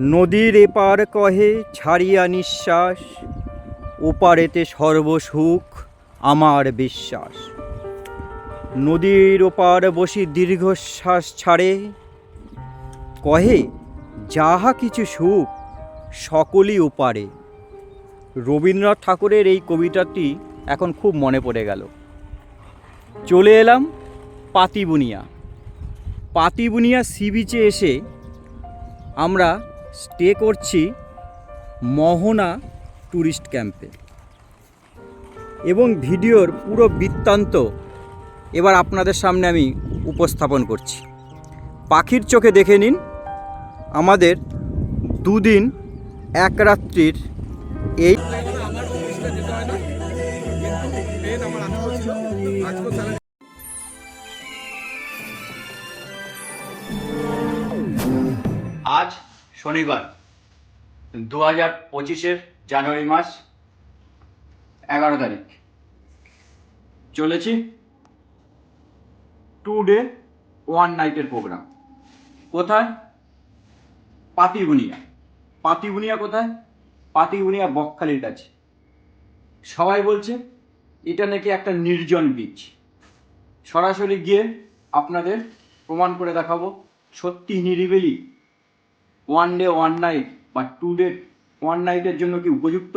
নদীর এপার কহে, ছাড়িয়া নিঃশ্বাস। ওপারেতে সর্বসুখ, আমার বিশ্বাস। নদীর ওপার বসি দীর্ঘশ্বাস ছাড়ে। কহে, যাহা কিছু সুখ, সকলই ওপারে। রবীন্দ্রনাথ ঠাকুরের এই কবিতাটি এখন খুব মনে পড়ে গেল। চলে এলাম পাতিবুনিয়া। পাতিবুনিয়া সি বিচে এসে আমরা স্টে করছি মোহনা ট্যুরিস্ট ক্যাম্পে। এবং ভিডিওর পুরো বৃত্তান্ত এবার আপনাদের সামনে আমি উপস্থাপন করছি। পাখির চোখে দেখে নিন, আমাদের দুদিন এক রাত্রির এই আজ শনিবার দু হাজার পঁচিশের জানুয়ারি মাস, এগারো তারিখ। চলেছি টু ডে ওয়ান নাইটের প্রোগ্রাম কোথায়? পাতিবুনিয়া পাতিবুনিয়া কোথায়? পাতিবুনিয়া বকখালির কাছে। সবাই বলছে, এটা নাকি একটা নির্জন বীচ সরাসরি গিয়ে আপনাদের প্রমাণ করে দেখাবো। সত্যি নিরিবিলি ওয়ান ডে ওয়ান নাইট বা টু ডে ওয়ান নাইটের জন্য কি উপযুক্ত?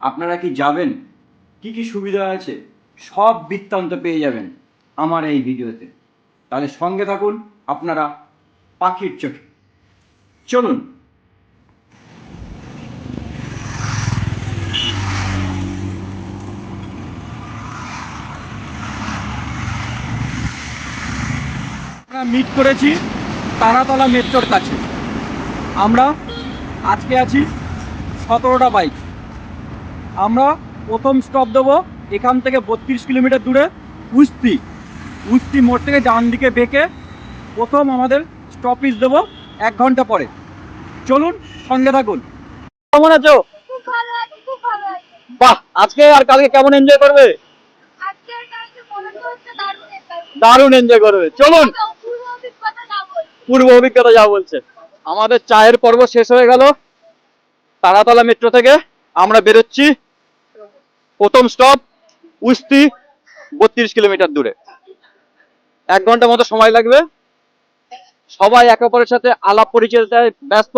আপনারা কি যাবেন? কি কি সুবিধা আছে? সব বৃত্তান্ত পেয়ে যাবেন আমার এই ভিডিওতে। তাহলে সঙ্গে থাকুন, আপনারা পাখির চোখে। চলুন। মিট করেছি তারাতলা মেট্রোর কাছে। আমরা আজকে আছি সতেরোটা বাইক। আমরা প্রথম স্টপ দেবো এখান থেকে বত্রিশ কিলোমিটার দূরে উস্তি উস্তি মোড় থেকে ডান দিকে বেঁকে প্রথম আমাদের স্টপেজ দেবো এক ঘণ্টা পরে। চলুন সঙ্গে থাকুন। কেমন আছো? বাহ আজকে আর কালকে কেমন এনজয় করবে? আজকে আর কালকে তো হচ্ছে দারুণ এনজয় করবে। চলুন। পূর্ব অভিজ্ঞতা যা বলছে। আমাদের চায়ের পর্ব শেষ হয়ে গেল। তারাতলা মেট্রো থেকে আমরা বেরোচ্ছি। প্রথম স্টপ উস্তি বত্রিশ কিলোমিটার দূরে। এক ঘণ্টা মতো সময় লাগবে। সবাই একে অপরের সাথে আলাপ পরিচর্যায় ব্যস্ত।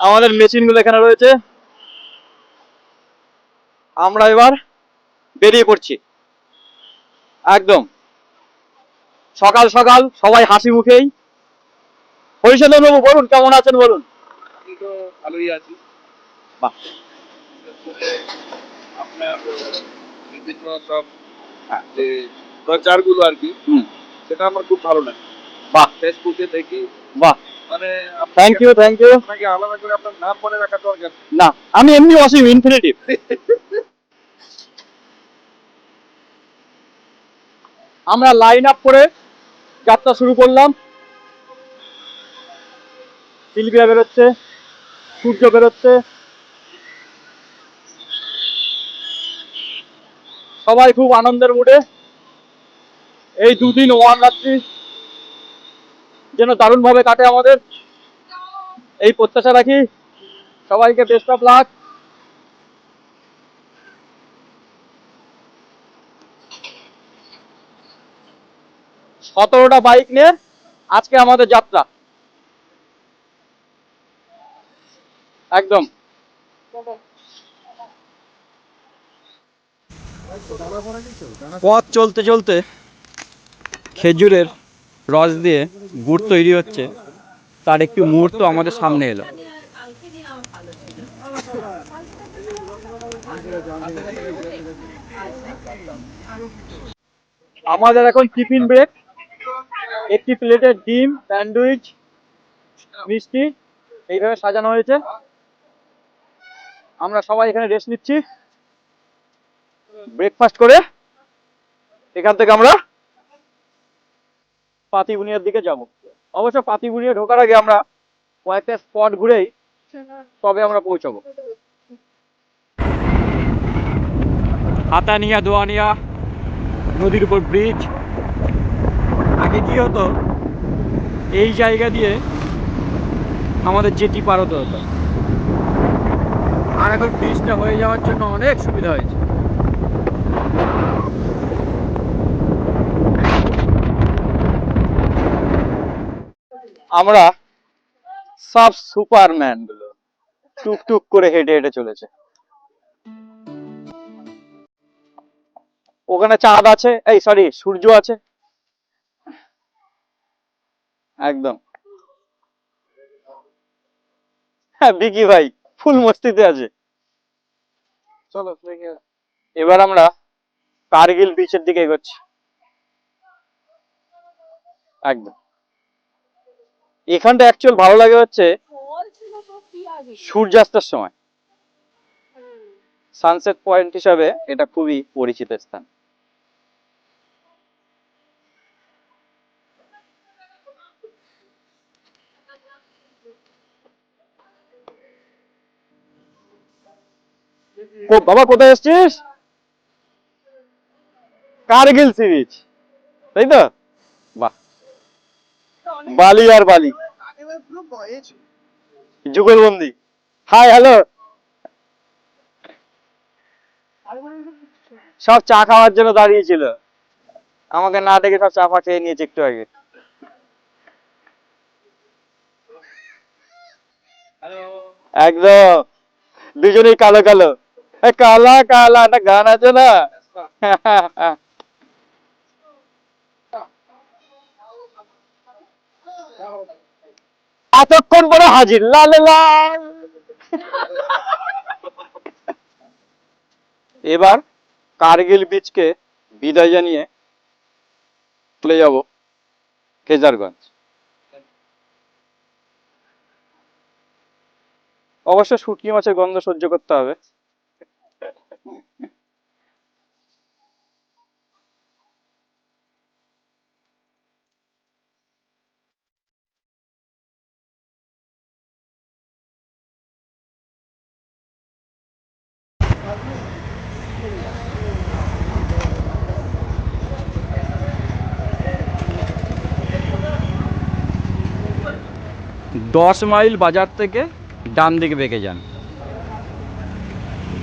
আমাদের মেশিনগুলো এখানে রয়েছে। আমরা এবার বেরিয়ে পড়ছি। একদম। সকাল সকাল সবাই হাসি মুখেই। হরিচন্দ্র বাবু বলুন কেমন আছেন বলুন? ভালোই আছি। বাহ। আপনার বিভিন্ন সব যে প্রচারগুলো আর কি সেটা আমার খুব ভালো লাগে। বাহ। ফেসবুকে দেখি। বাহ। মানে থ্যাংক ইউ থ্যাংক ইউ আপনাকে আলাদা করে আপনার নাম মনে রাখা দরকার না আমি এমনি অসীম ইনফিনিটিভ আমরা লাইন আপ করে যাত্রা শুরু করলাম। শিল্পীরা বেরোচ্ছে, সূর্য বেরোচ্ছে। সবাই খুব আনন্দের মুডে। এই দুদিন ওয়ান রাত্রি যেন দারুণভাবে কাটে আমাদের। এই প্রত্যাশা রাখি। সবাইকে বেস্ট অফ লাক সতেরোটা বাইক নিয়ে আজকে আমাদের যাত্রা। একদম। পথ চলতে চলতে খেজুরের রস দিয়ে গুড় তৈরি হচ্ছে। তার একটি মুহূর্ত আমাদের সামনে এলো। আমাদের এখন টিফিন ব্রেক একটি প্লেটে ডিম, স্যান্ডউইচ, মিষ্টি, এইভাবে সাজানো হয়েছে। আমরা সবাই এখানে রেস্ট নিচ্ছি। ব্রেকফাস্ট করে এখান থেকে আমরা পাতিবুনিয়ার দিকে যাব। অবশ্য পাতিবুনিয়া ঢোকার আগে আমরা কয়েকটা স্পট ঘুরেই তবে আমরা পৌঁছাবো। হাতানিয়া, দোয়ানিয়া, নদীর উপর ব্রিজ আগে কি হতো? এই জায়গা দিয়ে আমাদের জেটি পার হতে হতো। আর এখন ব্রিজটা হয়ে যাওয়ার জন্য অনেক সুবিধা হয়েছে। আমরা সব সুপারম্যান টুকটুক করে হেঁটে হেঁটে চলেছে। ওখানে চাঁদ আছে, এই সরি সূর্য আছে। একদম। হ্যাঁ বিকি ভাই ফুল মস্তিতে আছে। চলো দেখি। এবার আমরা কার্গিল বিচের দিকে এগোচ্ছি। একদম। এখানটা অ্যাকচুয়াল ভালো লাগে হচ্ছে সূর্যাস্তের সময়। সানসেট পয়েন্ট হিসাবে এটা খুবই পরিচিত স্থান। বাবা কোথায় এসছিস কার্গিল সিরিজ তাই তো? বাহ। বালি আর বালি। যুগলবন্দি হাই হ্যালো সব চা খাওয়ার জন্য দাঁড়িয়েছিল আমাকে না দেখে সব চা ফা খেয়ে নিয়েছে একটু আগে। একদম। দুজনেই কালো কালো। কালা কালা, একটা গান আছে না? এতক্ষণ পরে হাজির, লাল লাল। এবার কার্গিল বিচকে বিদায় জানিয়ে চলে যাব কেজারগঞ্জ অবশ্য শুটকি মাছের গন্ধ সহ্য করতে হবে। দশ মাইল বাজার থেকে ডান দিকে বেঁকে যান।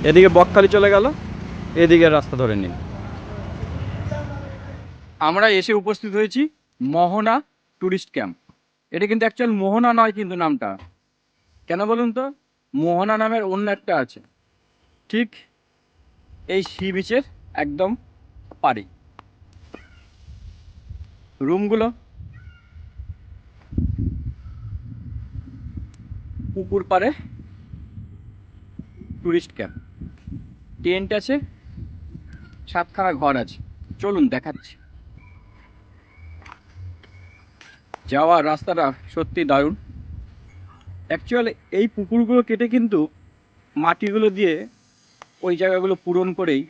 এদিকে বকখালি চলে গেল, এদিকে রাস্তা ধরে নিন। আমরা এসে উপস্থিত হয়েছি মোহনা ট্যুরিস্ট ক্যাম্প। এটা কিন্তু অ্যাকচুয়াল মোহনা নয় কিন্তু নামটা। কেন বলুন তো? মোহনা নামের অন্য একটা আছে। ঠিক এই সি বিচের একদম পারি রুমগুলো পুকুর পাড়ে টুরিস্ট ক্যাম্প টেন্ট আছে, সাতখানা ঘর আছে। চলুন, দেখাচ্ছি। যাওয়ার রাস্তাটা সত্যি দারুণ। অ্যাকচুয়ালি এই পুকুরগুলো কেটে কিন্তু মাটিগুলো দিয়ে ওই জায়গাগুলো পূরণ করেই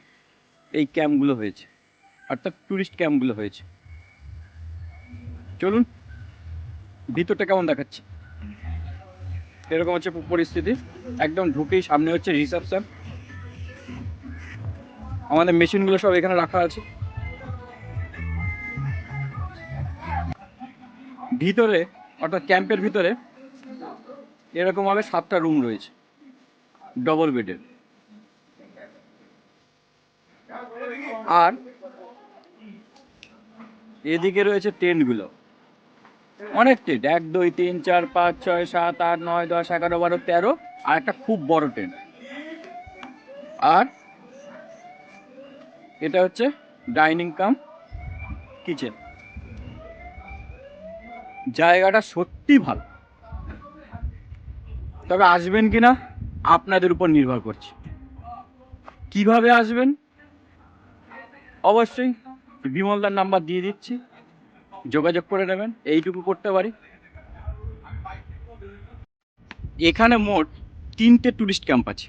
এই ক্যাম্পগুলো হয়েছে। অর্থাৎ টুরিস্ট ক্যাম্পগুলো হয়েছে। চলুন, ভিতরটা কেমন দেখাচ্ছে? এরকম হচ্ছে পরিস্থিতি। একদম ঢুকেই সামনে হচ্ছে রিসেপশন। আমাদের মেশিনগুলো সব এখানে রাখা আছে। ভিতরে, অর্থাৎ ক্যাম্পের ভিতরে এরকমভাবে সাতটা রুম রয়েছে। ডবল বেডের আর এদিকে রয়েছে টেন্টগুলো অনেক টেন্ট এক, দুই, তিন, চার, পাঁচ, ছয়, সাত, আট, নয়, দশ, এগারো, বারো, তেরো আর একটা খুব বড় টেন্ট আর এটা হচ্ছে ডাইনিং কাম কিচেন। জায়গাটা সত্যি ভালো। তবে আসবেন কিনা আপনাদের উপর নির্ভর করছে। কীভাবে আসবেন? অবশ্যই বিমলদার নাম্বার দিয়ে দিচ্ছি। যোগাযোগ করে নেবেন, এইটুকু করতে পারি। এখানে মোট তিনটে টুরিস্ট ক্যাম্প আছে।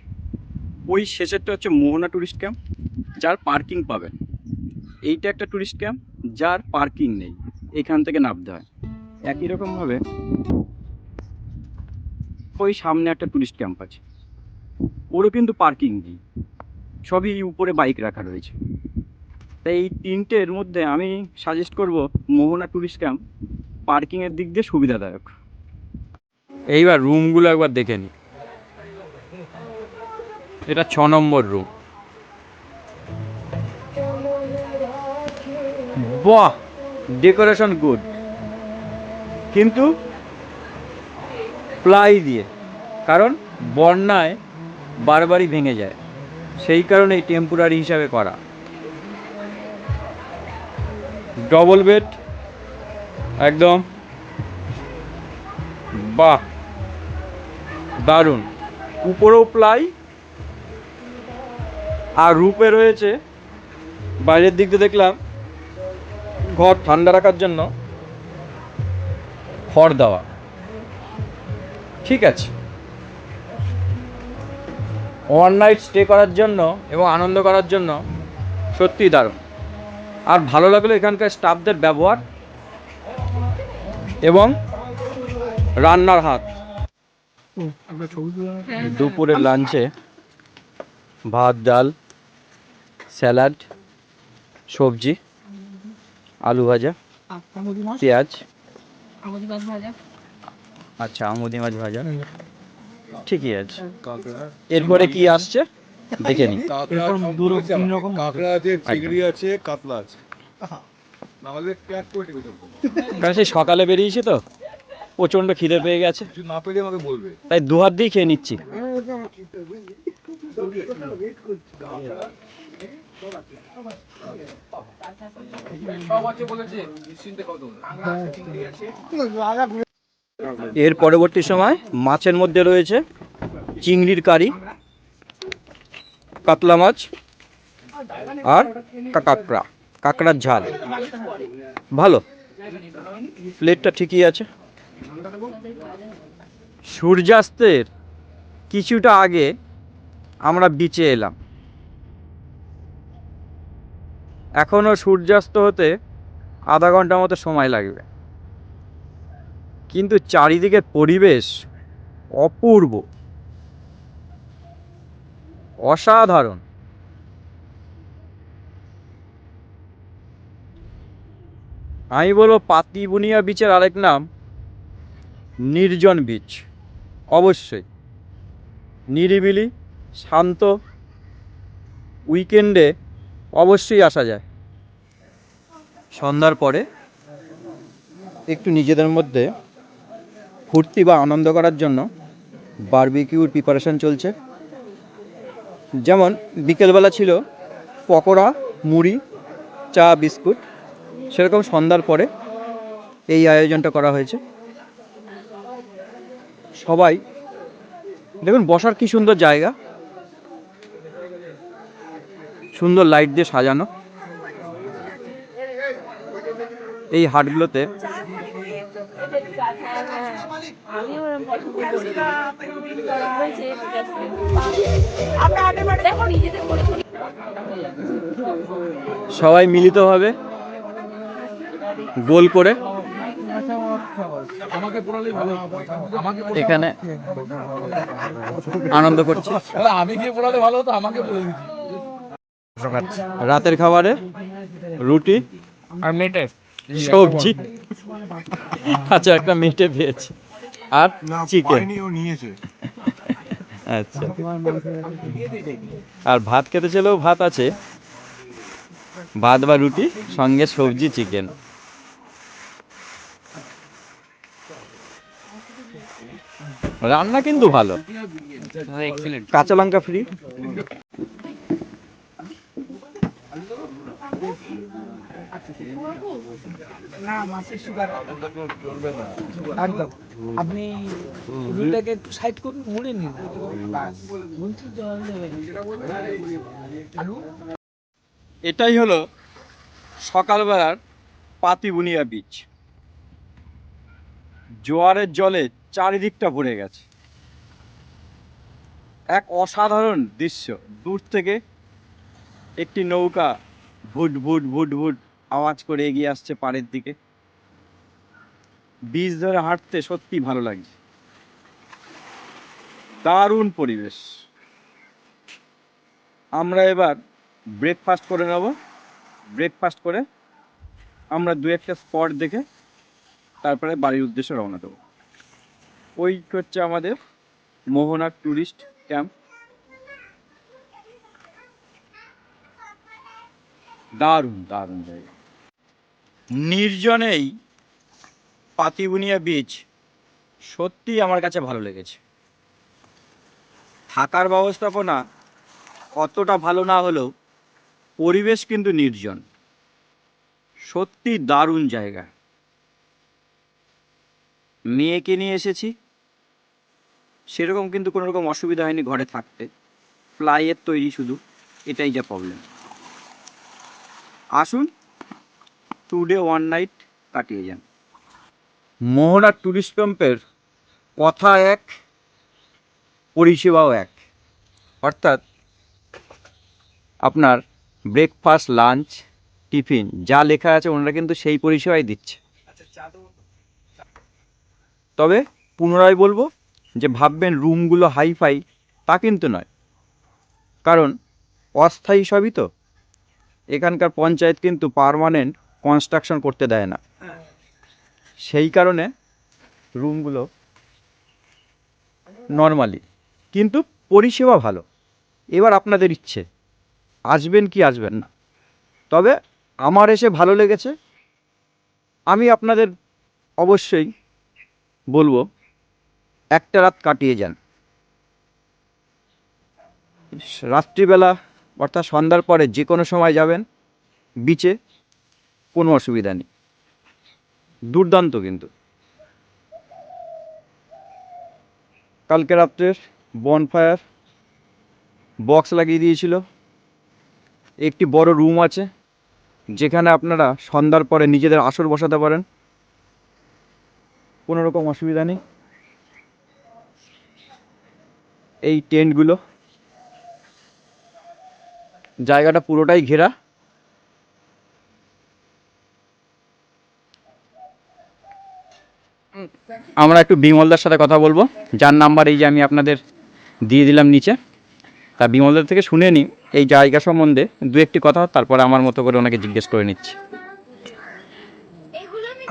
ওই শেষেরটা হচ্ছে মোহনা ট্যুরিস্ট ক্যাম্প, যার পার্কিং পাবেন। এইটা একটা টুরিস্ট ক্যাম্প, যার পার্কিং নেই, এখান থেকে নামতে হয়। একই রকমভাবে ওই সামনে একটা টুরিস্ট ক্যাম্প আছে। ওরও কিন্তু পার্কিং নেই। সবই উপরে বাইক রাখা রয়েছে। তাই এই তিনটের মধ্যে আমি সাজেস্ট করব মোহনা টুরিস্ট ক্যাম্প পার্কিংয়ের দিক দিয়ে সুবিধাদায়ক। এইবার রুমগুলো একবার দেখে নিই এটা ছ নম্বর রুম বাহ ডেকোরেশন গুড কিন্তু প্লাই দিয়ে কারণ বন্যায় বারবারই ভেঙে যায়। সেই কারণে টেম্পোরারি হিসাবে করা। ডবল বেড একদম। বাহ। দারুণ। উপরেও প্লাই। আর রূপে রয়েছে। বাইরের দিক দিয়ে দেখলাম। ঘর ঠান্ডা রাখার জন্য। খড় দেওয়া। ঠিক আছে। ওয়ান নাইট স্টে করার জন্য এবং আনন্দ করার জন্য সত্যিই দারুণ। আর ভালো লাগল এখানকার স্টাফদের ব্যবহার এবং রান্নার হাত। দুপুরের লাঞ্চে ভাত, ডাল স্যালাড সবজি, আলু ভাজা, পেঁয়াজ। আচ্ছা আমুদি মাছ ভাজা। ঠিকই আছে। এরপরে কি আসছে? দেখে নি। কাঁকড়া আছে চিংড়ি আছে কাতলা আছে। আমাদের প্যাক করে কারণ সেই সকালে বেরিয়েছি তো প্রচণ্ড খিদে পেয়ে গেছে। না পেলে আমাকে বলবে। তাই দু হাত দিয়ে খেয়ে নিচ্ছি। এর পরবর্তী সময় মাছের মধ্যে রয়েছে চিংড়ির কারি। কাতলা মাছ আর কাঁকড়া, কাঁকড়ার ঝাল। ভালো। প্লেটটা ঠিকই আছে। সূর্যাস্তের কিছুটা আগে আমরা বিচে এলাম। এখনও সূর্যাস্ত হতে আধা ঘণ্টা মতো সময় লাগবে। কিন্তু চারিদিকের পরিবেশ অপূর্ব। অসাধারণ। আমি বলব পাতিবুনিয়া বিচের আরেক নাম, নির্জন বিচ অবশ্যই। নিরিবিলি, শান্ত। উইকেন্ডে অবশ্যই আসা যায়। সন্ধ্যার পরে একটু নিজেদের মধ্যে ফুর্তি বা আনন্দ করার জন্য বারবিকিউর প্রিপারেশান চলছে। যেমন বিকেলবেলা ছিল পকোড়া, মুড়ি, চা, বিস্কুট। সেরকম সন্ধ্যার পরে এই আয়োজনটা করা হয়েছে। সবাই, দেখুন বসার কি সুন্দর জায়গা। সুন্দর লাইট দিয়ে সাজানো। এই হাটগুলোতে দেখো নিজেদের করে সবাই মিলিতভাবে গোল করে এখানে আনন্দ করছে। আমি গিয়ে পড়ালে ভালো হতো আমাকে বলে রাতের খাবারে রুটি আর মেটে। সবজি। আচ্ছা একটা মেটে পেয়েছি। আর চিকেন নিয়েছে। আচ্ছা। আর ভাত খেতে চাইলেও ভাত আছে। ভাত বা রুটি সঙ্গে সবজি চিকেন রান্না কিন্তু ভালো। কাঁচা লঙ্কা ফ্রি আপনি একটু সাইড করুন, মুড়ে নিন। এটাই হলো সকালবেলার পাতিবুনিয়া বিচ। জোয়ারের জলে চারিদিকটা ভরে গেছে। এক অসাধারণ দৃশ্য। দূর থেকে একটি নৌকা ভুট ভুট ভুট ভুট আওয়াজ করে এগিয়ে আসছে পাড়ের দিকে। বীজ ধরে হাঁটতে সত্যি ভালো লাগছে। দারুণ পরিবেশ। আমরা এবার ব্রেকফাস্ট করে নেব। ব্রেকফাস্ট করে আমরা দু একটা স্পট দেখে তারপরে বাড়ির উদ্দেশ্যে রওনা দেবো। ওই হচ্ছে আমাদের মোহনা ট্যুরিস্ট ক্যাম্প দারুণ দারুণ জায়গা। নির্জনেই পাতিবুনিয়া বিচ সত্যি আমার কাছে ভালো লেগেছে। থাকার ব্যবস্থাপনা অতটা ভালো না হলেও পরিবেশ কিন্তু নির্জন। সত্যি দারুণ জায়গা। মেয়েকে নিয়ে এসেছি। সেরকম কিন্তু কোনো রকম অসুবিধা হয়নি ঘরে থাকতে। প্লাইয়ের তৈরি শুধু। এটাই যা প্রবলেম আসুন। টু ডে ওয়ান নাইট কাটিয়ে যান। মোহনা ট্যুরিস্ট ক্যাম্পের কথা এক পরিষেবাও এক। অর্থাৎ আপনার ব্রেকফাস্ট লাঞ্চ টিফিন যা লেখা আছে ওনারা কিন্তু সেই পরিষেবাই দিচ্ছে। তবে পুনরায় বলব যে ভাববেন রুমগুলো হাইফাই তা কিন্তু নয়। কারণ অস্থায়ী সবই তো। এখানকার পঞ্চায়েত কিন্তু পার্মানেন্ট কনস্ট্রাকশন করতে দেয় না। সেই কারণে রুমগুলো নর্মালি কিন্তু পরিষেবা ভালো। এবার আপনাদের ইচ্ছে, আসবেন কি আসবেন না। তবে আমার এসে ভালো লেগেছে, আমি আপনাদের অবশ্যই বলব, একটা রাত কাটিয়ে যান। রাত্রিবেলা অর্থাৎ সন্ধ্যার পরে যে কোনো সময় যাবেন বিচে কোনো অসুবিধা নেই। দুর্দান্ত কিন্তু। কালকে রাত্রের বনফায়ার বক্স লাগিয়ে দিয়েছিল। একটি বড় রুম আছে, যেখানে আপনারা সন্ধ্যার পরে নিজেদের আসর বসাতে পারেন। কোনো রকম অসুবিধা নেই। এই টেন্টগুলো জায়গাটা পুরোটাই ঘেরা। আমরা একটু বিমলদার সাথে কথা বলব। যার নাম্বার এই যে আমি আপনাদের দিয়ে দিলাম নিচে। তা বিমলদার থেকে শুনে নিই এই জায়গা সম্বন্ধে। দু একটি কথা, তারপরে আমার মতো করে ওনাকে জিজ্ঞেস করে নিচ্ছি।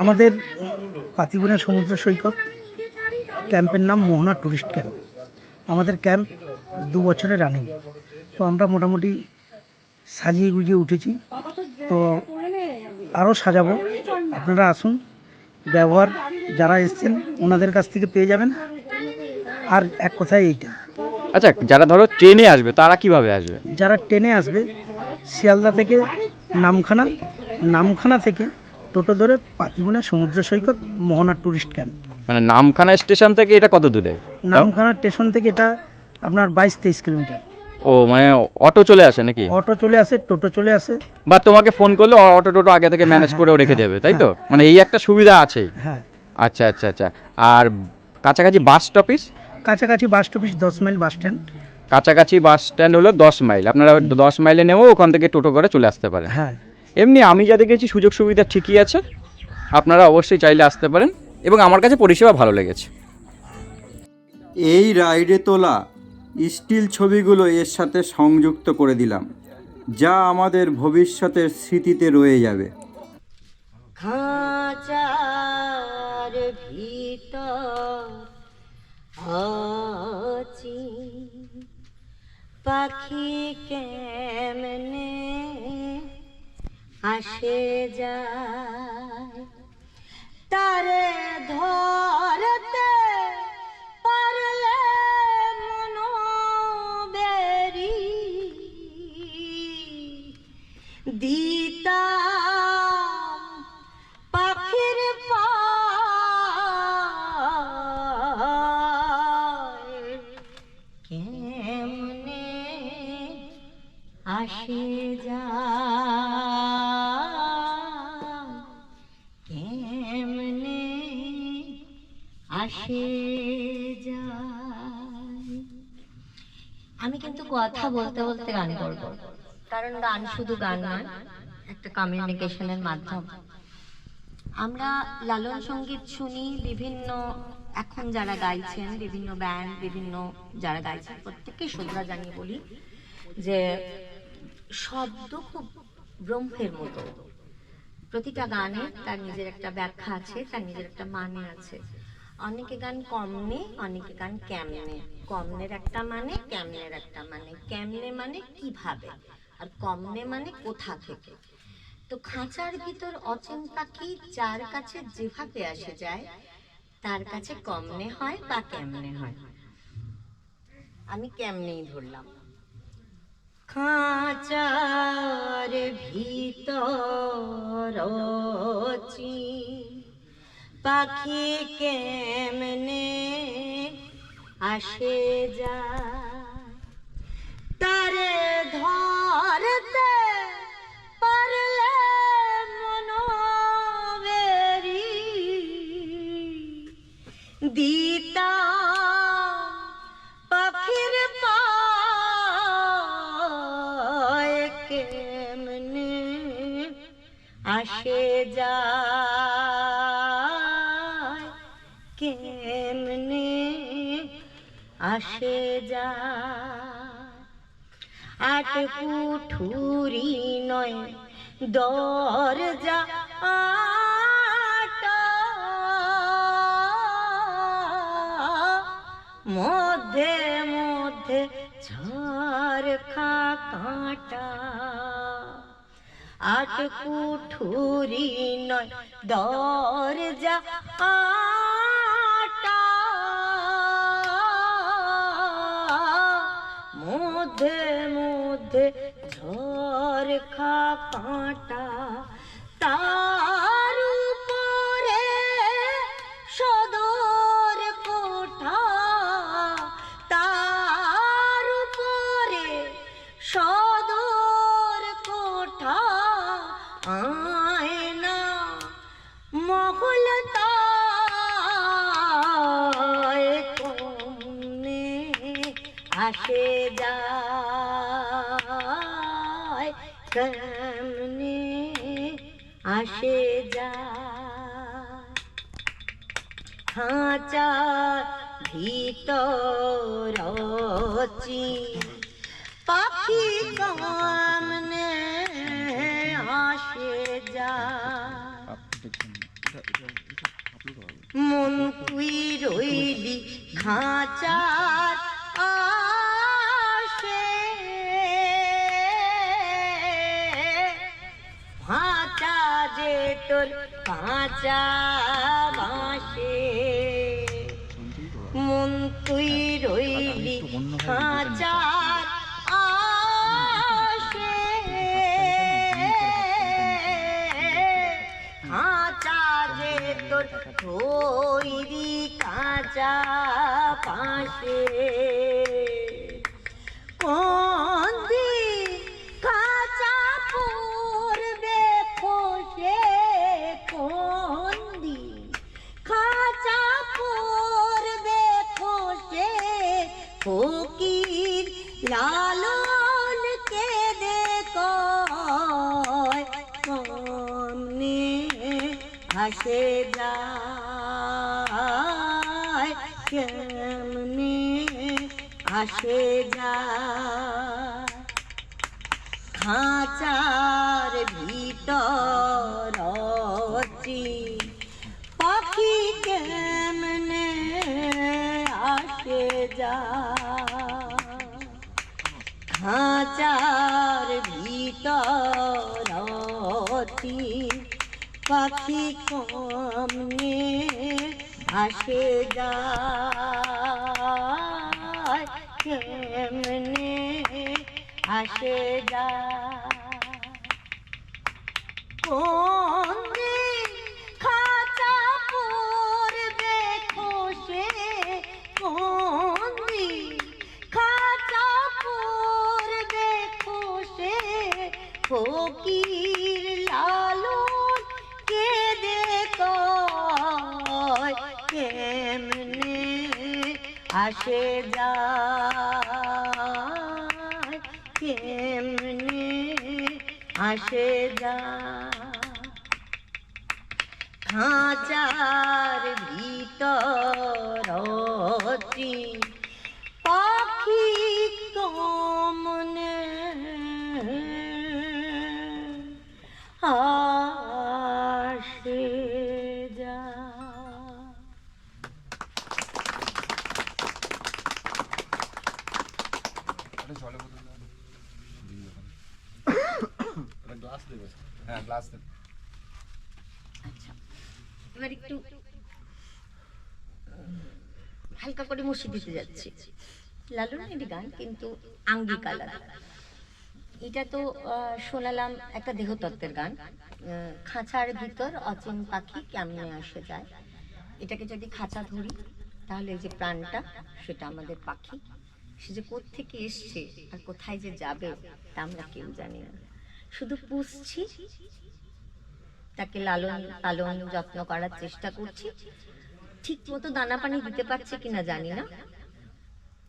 আমাদের পাতিবুনিয়া সমুদ্র সৈকত ক্যাম্পের নাম মোহনা ট্যুরিস্ট ক্যাম্প। আমাদের ক্যাম্প দু বছরের রানিং। তো আমরা মোটামুটি সাজিয়ে গুজিয়ে উঠেছি। তো আরও সাজাবো। আপনারা আসুন। ব্যবহার যারা এসছেন ওনাদের কাছ থেকে পেয়ে যাবেন। আর এক কথায় এইটা। আচ্ছা যারা ধরো ট্রেনে আসবে তারা কীভাবে আসবে? যারা ট্রেনে আসবে শিয়ালদা থেকে নামখানা নামখানা থেকে টোটো ধরে পাতিবুনিয়া সমুদ্র সৈকত মোহনা ট্যুরিস্ট ক্যাম্প মানে নামখানা স্টেশন থেকে এটা কত দূরে? নামখানা স্টেশন থেকে এটা আপনার বাইশ তেইশ কিলোমিটার। ও মানে অটো চলে আসে নাকি? অটো চলে আসে টোটো চলে আসে। বা তোমাকে ফোন করলে অটো টোটো আগে থেকে ম্যানেজ করেও রেখে দেবে তাই তো? মানে এই একটা সুবিধা আছে। হ্যাঁ। আচ্ছা আচ্ছা আচ্ছা। আর কাছাকাছি বাস স্টপিস কাছাকাছি বাস স্টপিস দশ মাইল বাস স্ট্যান্ড কাছাকাছি বাস স্ট্যান্ড হলো দশ মাইল আপনারা দশ মাইলে নেব ওখান থেকে টোটো করে চলে আসতে পারেন। হ্যাঁ। এমনি আমি যা দেখেছি সুযোগ সুবিধা ঠিকই আছে। আপনারা অবশ্যই চাইলে আসতে পারেন। এবং আমার কাছে পরিষেবা ভালো লেগেছে। এই রাইডে তোলা স্টিল ছবিগুলো এর সাথে সংযুক্ত করে দিলাম, যা আমাদের ভবিষ্যতের স্মৃতিতে রয়ে যাবে। পাখি কেমনে আসে যায়? তারে ধরতে কথা বলতে বলতে গান করব। কারণ গান শুধু গান নয়, একটা কমিউনিকেশনের মাধ্যম। আমরা লালন সংগীত শুনি বিভিন্ন, এখন যারা গাইছেন, বিভিন্ন ব্যান্ড বিভিন্ন যারা গাইছেন, প্রত্যেককে শ্রদ্ধা জানিয়ে বলি যে শব্দ খুব ব্রহ্মের মতো। প্রতিটা গানের তার নিজের একটা ব্যাখ্যা আছে, তার নিজের একটা মানে আছে। অনেকে গান কমনে, অনেকে গান কেমনে। কমনের একটা মানে কেমনের একটা মানে। কেমনে মানে কীভাবে? আর কমনে মানে কোথা থেকে? তো খাঁচার ভিতর অচেন পাখি যার কাছে যেভাবে আসে যায়, তার কাছে কমনে হয় বা কেমনে হয়। আমি কেমনেই ধরলাম। খাঁচার ভিতর পাখি কেমনে আসে যা। তারে ধরতে পারলে মনোবেরি দিতা পাখির পায় আসে যায় আসে যা। আট কুঠুরি নয়, দরজা মধ্যে মধ্যে ঝড় খা কাঁটা আট কুঠুরি নয়, দরজা আটা মধ্যে মধ্যে ঝড় কাঁটা তার কাঁচা বাঁশে মন তুই রইলি খাঁচার আসে খাঁচা যে তোর তৈরি কাঁচা পাশে। হাসে যায় কেমনে আসে যায়? খাঁচার ভিতর পাখি কেমনে আসে যায়? খাঁচার ভিতর চি পাখি কমনে আসে যায় কেমনে আসে যায়? কোন আসে যায় কেমনে আসে যায় খাঁচার ভিতর আচ্ছা এবার একটু হালকা করে দিতে যাচ্ছি। লালনের গান কিন্তু আঙ্গিক আলাদা এটা তো শোনালাম একটা দেহতত্ত্বের গান। খাঁচার ভিতর অচিন পাখি কেমনে আসে যায়। এটাকে যদি খাঁচা ধরি, তাহলে এই যে প্রাণটা, সেটা আমাদের পাখি। সে যে কোত্থেকে এসছে আর কোথায় যে যাবে, তা আমরা কেউ জানি না। শুধু পুষছি, তাকে লালন পালন যত্ন করার চেষ্টা করছি। ঠিক মতো দানা পানি দিতে পারছি কিনা জানি না।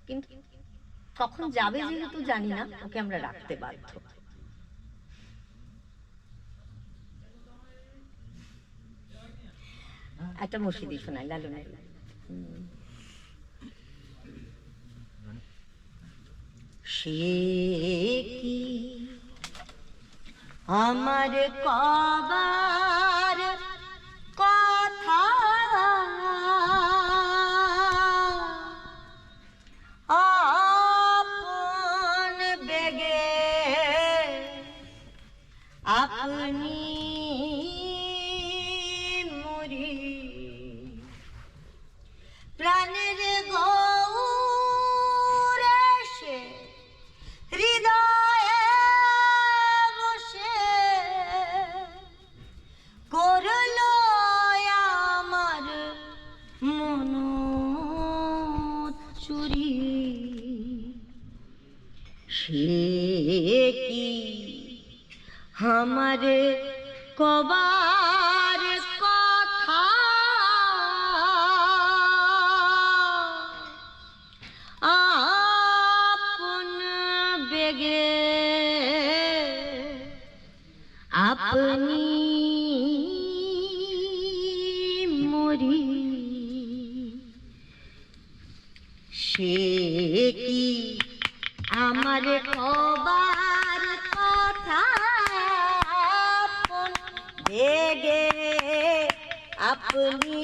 কিন্তু কখন যাবে যেহেতু জানি না, ওকে আমরা রাখতে বাধ্য। একটা মসজিদি শোনাই লালনের সে কি আমার কবার আমারে কবার আপন বেগে আপনি